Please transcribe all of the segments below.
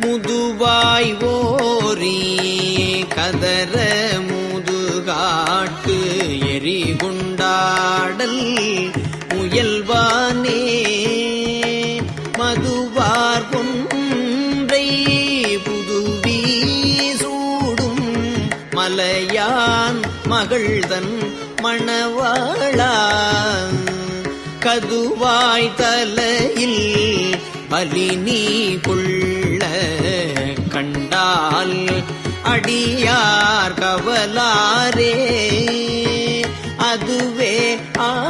முதுவாய் ஓரி கதற முதுகாட்டு எரிகுண்டாடல் முயல்வானே. மதுவார் பொன்றை புதுவி சூடும் மலையான் மகள்தன் மணவாளா. கதுவாய் தலையில் பலினி புள்ள கண்டால் அடியார் கவலாரே. அதுவே ஆ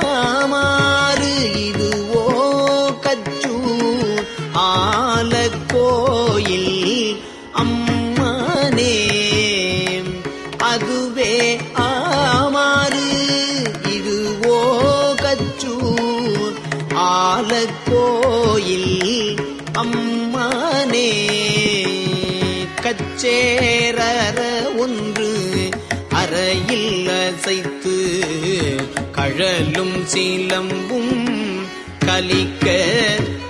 கழலும் சீலம்பும் கலிக்க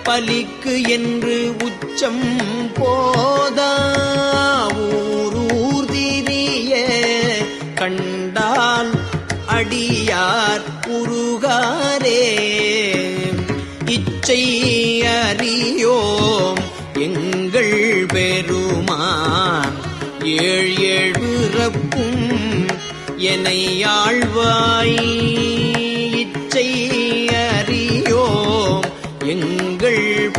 பலிக்கு என்று உச்சம் போதா ஊரூர் திரிய கண்டால் அடியார் உருகாரே. இச்சை அறியோம் எங்கள் பெருமான் ஏழ் ஏழுறப்பும் எனையாழ்வாய் இச்சை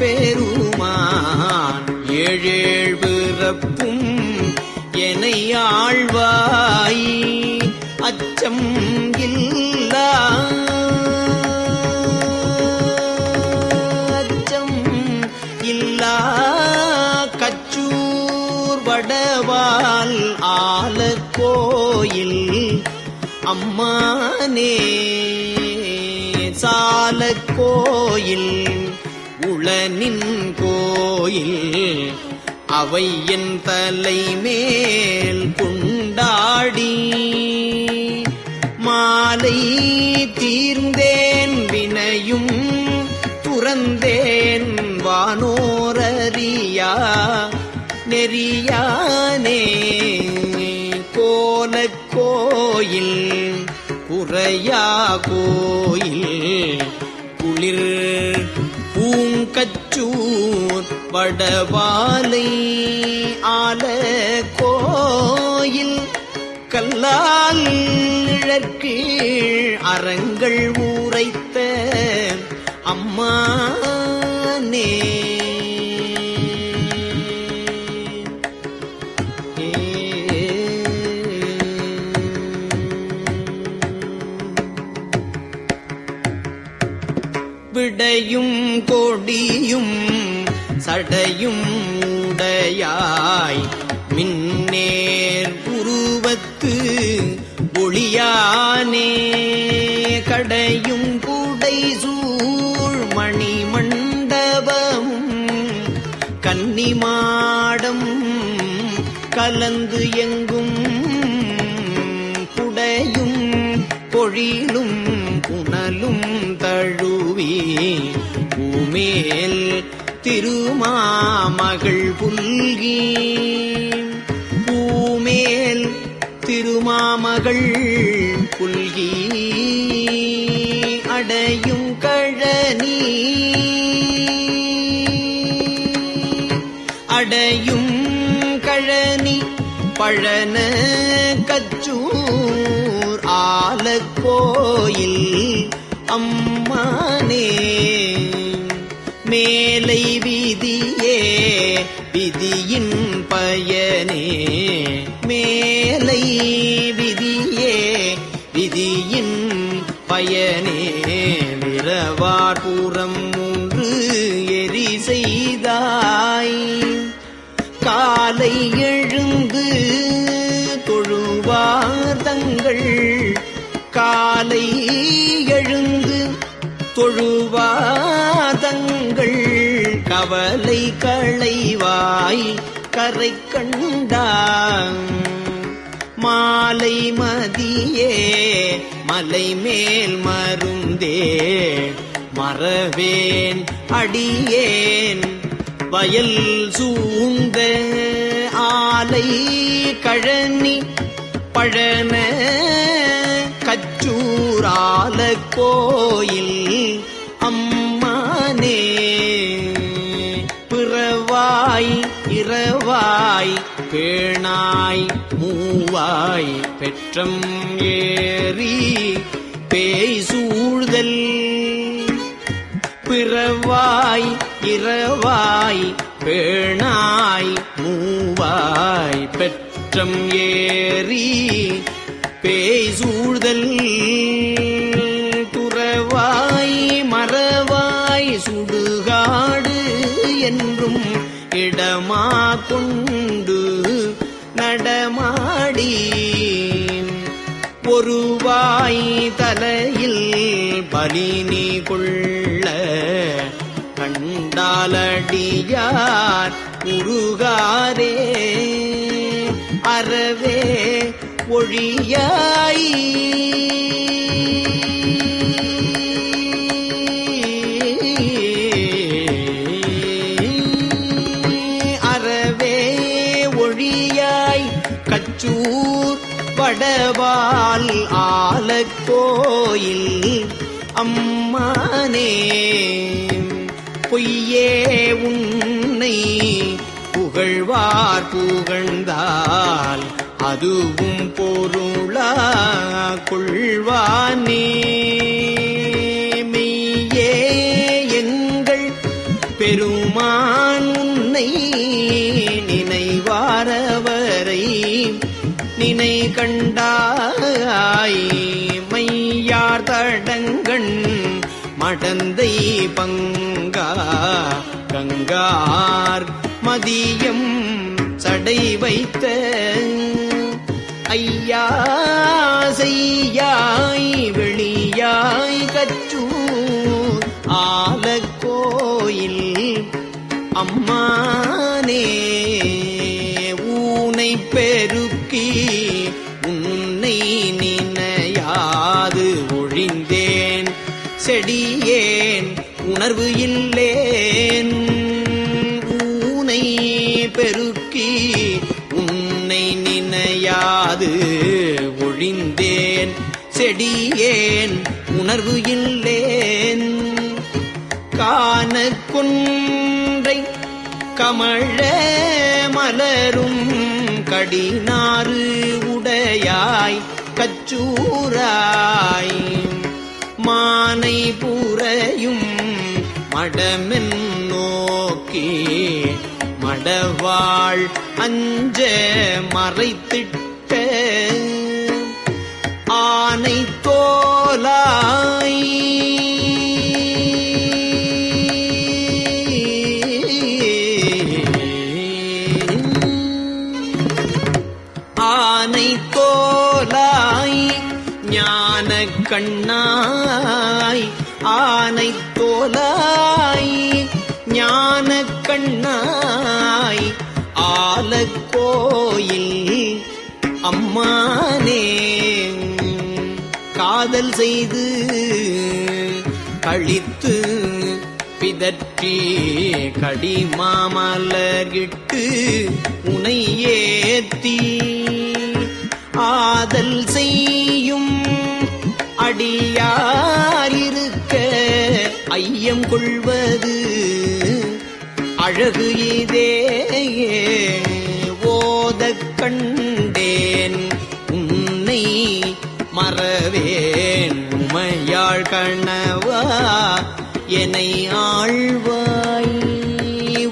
பெருமான். ஏழேழ் பிறப்பும் என ஆழ்வாய். அச்சம் இல்லா. அச்சம் இல்லா. கச்சூர் வடவால் ஆல கோயில் அம்மானே. சால கோயில் உளனின் கோயில் அவை என் தலை மேல் கொண்டாடி. மாலை தீர்ந்தேன் வினையும் துறந்தேன் வானோரறியா. நெறியானே கோலக் கோயில் குறையா கோயில். பூங்கச்சூர் வடவாலை ஆல கோயில் கல்லால் நிழற்கீழ் அறங்கள் ஊரைத்த அம்மானே விடையும் கொடியும் சடையும் உடையாய். மின்னே திருமாமகள் புல்கி. பூமேல் திருமாமகள் புல்கி. அடையும் கழனி. அடையும் கழனி பழன கச்சூர் ஆலக்கோயில் அம்மானே. மேலை விதியே விதியின் பயனே. மேலை விதியே விதியின் பயனே. விரவார்புறம் மூன்று எரி செய்தாய். காலை எழுந்து தொழுவார் தங்கள். காலை எழுந்து தொழுவாதங்கள் கவலை களைவாய் கரை கண்டாங் மாலை மதியே மலை மேல் மருந்தே மறவேன் அடியேன். வயல் சூழ்ந்த ஆலை கழனி பழன கச்சூரால கோயில் அம்மா இரவாய் பேணாய் மூவாய் பெற்றம் ஏறி பேய் சூழ்தல் பிறவாய் இரவாய் பேணாய் மூவாய் பெற்றம் ஏறி பேய் சூழ்தல் துறவாய் மறவாய் சுடுகாடு என்றும் இடமா கொண்டு நடமாடி ஒருவாய் தலையில் பலினி கொள்ள கண்டாலடியார் உருகாரே அறவே ஒழியாயி. கோயில் அம்மானே பொய்யே உன்னை புகழ்வார் புகழ்ந்தால் அதுவும் பொருளா கொள்வானே மெய்யே எங்கள் பெருமான் உன்னை நினைவாரவரை நினை கண்டாய் மடந்தை பங்கா கங்கார் மதியம் சடை வைத்த ஐயா செய்யாய் வெளியாய் கச்சூர் ஆலக்கோயில் அம்மானே ஊனை பெருக்கி செடியேன் உணர்வு இல்லேன். காண கொன்றை கமழ மலரும் கடினாறு உடையாய் கச்சூராய். மானை புறையும் மடமென் நோக்கி மடவாள் அஞ்ச மறைத்திட்ட ஆனை தோலாய். ஆனை தோலாய் ஞான கண்ணாய். ஆனை தோலாய் ஞான கண்ணாய். ஆலக்கோயில் அம்மானே. காதல் செய்து கழித்து பிதற்றி கடிமாமலர்கிட்டு உனை ஏத்தி ஆதல் செய்யும் அடியாரிருக்க ஐயம் கொள்வது அழகு இதே ஓதக் கண்டேன் உன்னை மறவேன். உமையாள் கண்ணவா என்னை ஆழ்வாய்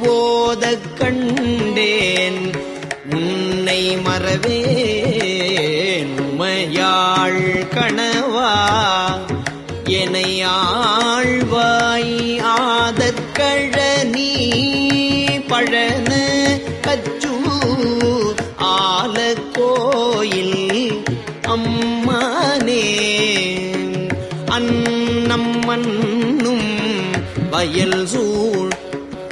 ஓத கண்டேன். உன்னை மறவேன். உமையாள் கணவா என்னை ஆ வயல் சூழ்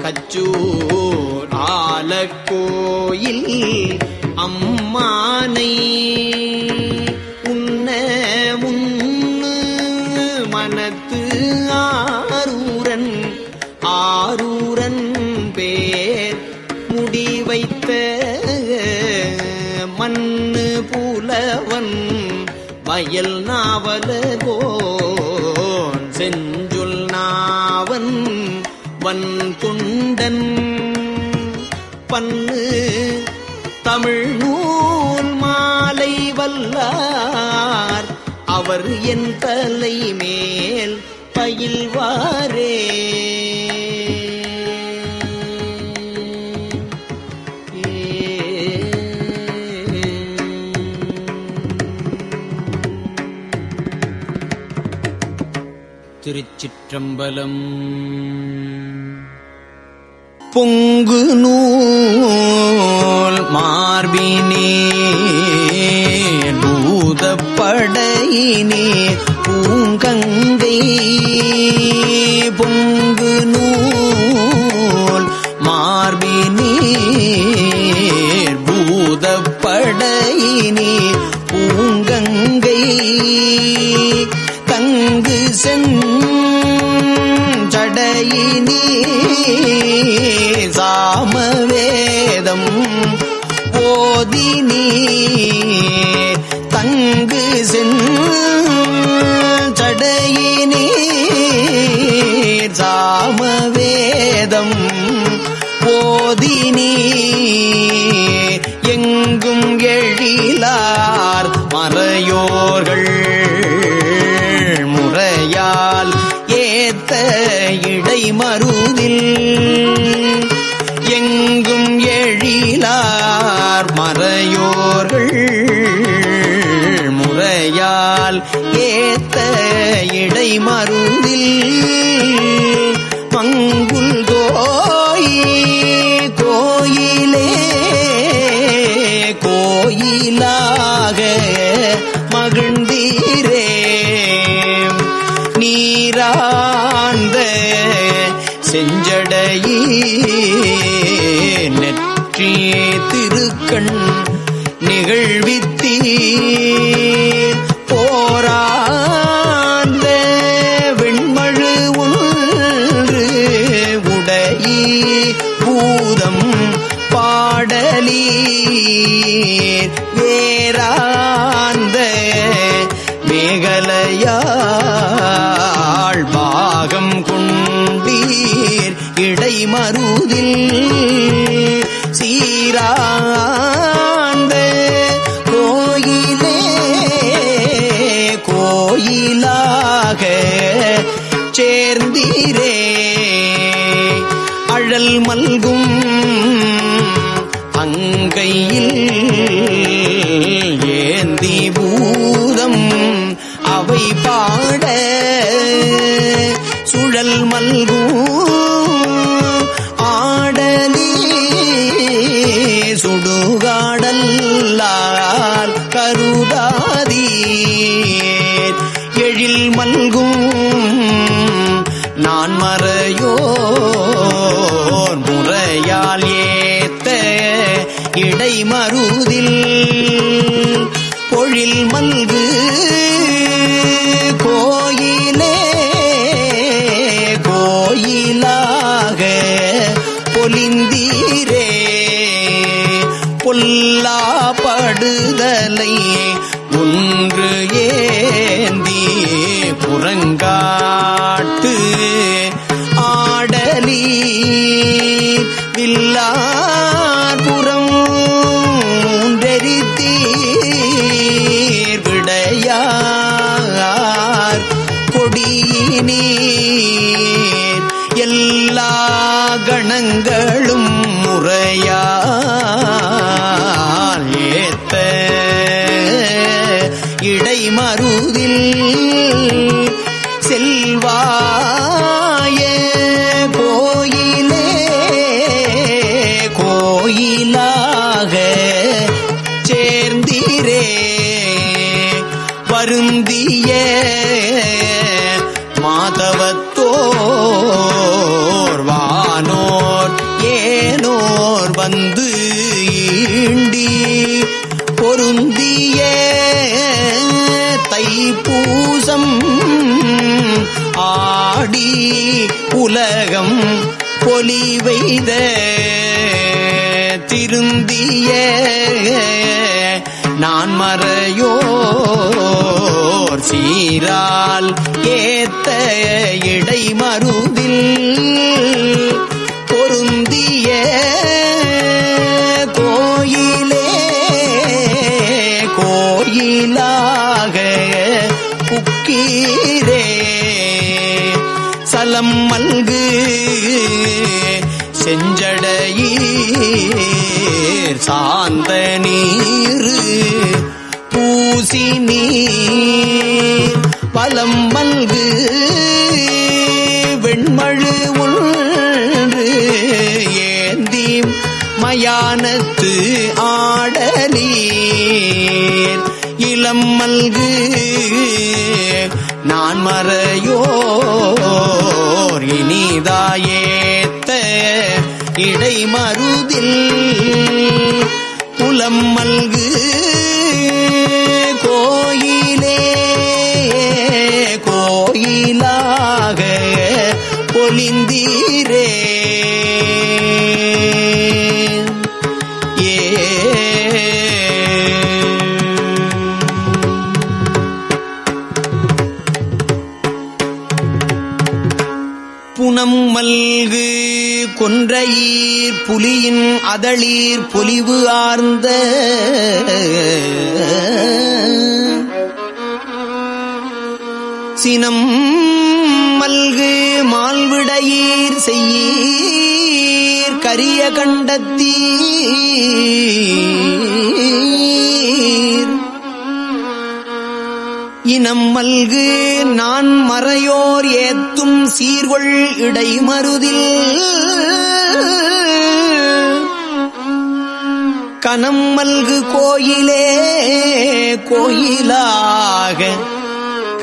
கச்சூர் ஆலக்கோயில் அம்மானை பண்ணு. தமிழ் நூல் மாலை வல்லார். அவர் என் தலை மேல் பயில்வாரே. திருச்சிற்றம்பலம் பொங்கு நூல் மார்பினே பூதப்படையினே பூங்கங்கை பொங்கு நூல் மார்பினே பூதப்படையினே பூங்கங்கை தங்கு சென் சடையினே. தங்கு செடையினீர் சாமவேதம் போதினி. எங்கும் எழிலார் கையில் ஏந்தி பூதம் அவை பாட சுழல் மல்கு கோயிலாக பொலிந்தீரே. பொல்லாப்படுதலை ஒன்று கிடைமருதில் பொலி வைத திருந்திய நான் மறையோர் சீரால் ஏத்த இடைமருதில் சாந்த நீரு பூசி நீர் பலம் மல்கு வெண்மழு ஒன்று ஏந்தி மயானத்து ஆடலீர். இளம் மல்கு நான் மறையோர். இனிதாயேத்த இடைமருதில் புலம் மல்கு கொன்றையீர் புலியின் அதளீர் பொலிவு ஆர்ந்த சினம் மல்கு மால்விடையீர் செய்யீர் கரிய கண்டத்தீர். இனம் மல்கு நான் மறையோர் ஏத்தும் சீர்கொள் இடைமருதில் கனம் மல்கு கோயிலே கோயிலாக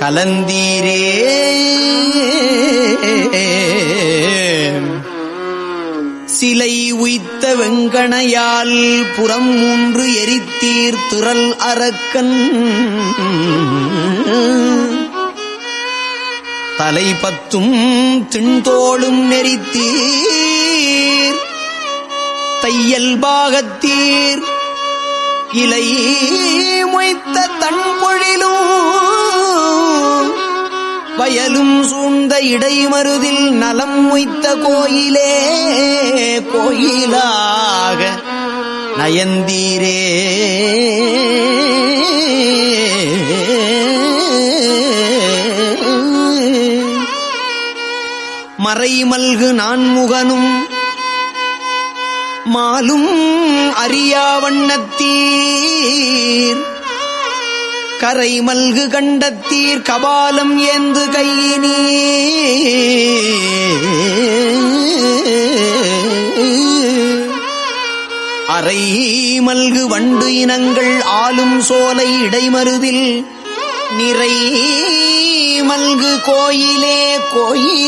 கலந்தீரே. சிலை உய்த்த வெங்கணையால் புறம் மூன்று எரித்தீர் துரல் அரக்கன். தலை பத்தும் திண்தோளும் நெறித்தீர் தையல் பாகத்தீர். இலை மொய்த்த தன்பொழிலும் வயலும் சூழ்ந்த இடைமருதில் நலம் மொய்த்த கோயிலே கோயிலாக நயந்தீரே. மறைமல்கு நான்முகனும் மாலும் அறியாவண்ணத்தீர் கரை மல்கு கண்டத்தீர் கபாலம் ஏந்து கையினீ அரை மல்கு வண்டு இனங்கள் ஆளும் சோலை இடைமருதில் நிறை மல்கு கோயிலே கோயிலாக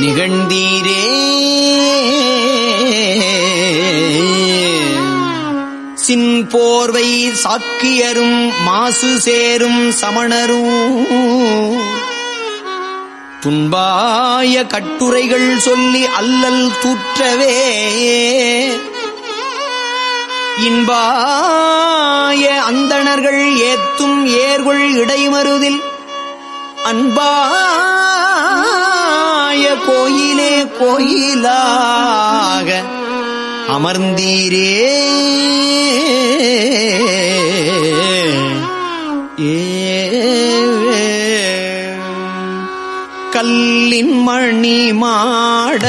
நிகழ்ந்தீரே. சின் போர்வை சாக்கியரும் மாசு சேரும் சமணரும் துன்பாய கட்டுரைகள் சொல்லி அல்லல் தூற்றவே. இன்பாய அந்தணர்கள் ஏத்தும் ஏர்கொள் இடைமருதில் அன்பா அன்பாய கோயிலே கோயிலாக அமர்ந்தீரே. ஏ கல்லின் மணி மாட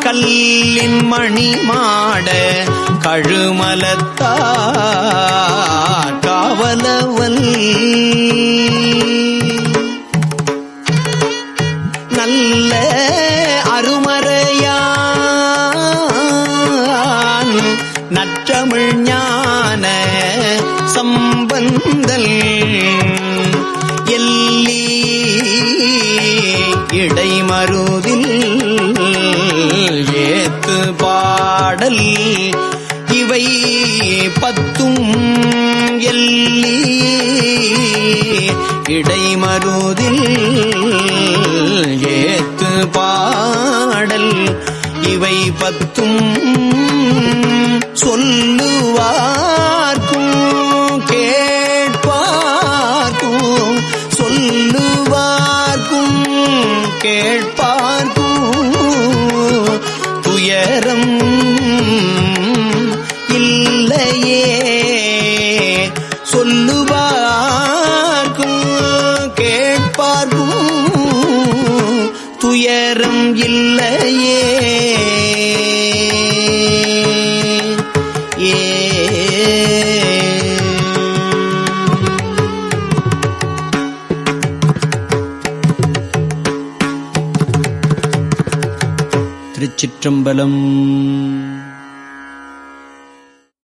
கல்லின் மணி மாட கழுமலத்தா காவலவல் நற்றமிழ் ஞான சம்பந்தல் எல்லி இடைமருதில் ஏத்து பாடல் இவை பத்தும் எல்லி இடைமருதில் ஏத்து பாடல் இவை பத்தும் சொல்லுவார். நேரம் இல்லையே. ஏ. திருச்சிற்றம்பலம்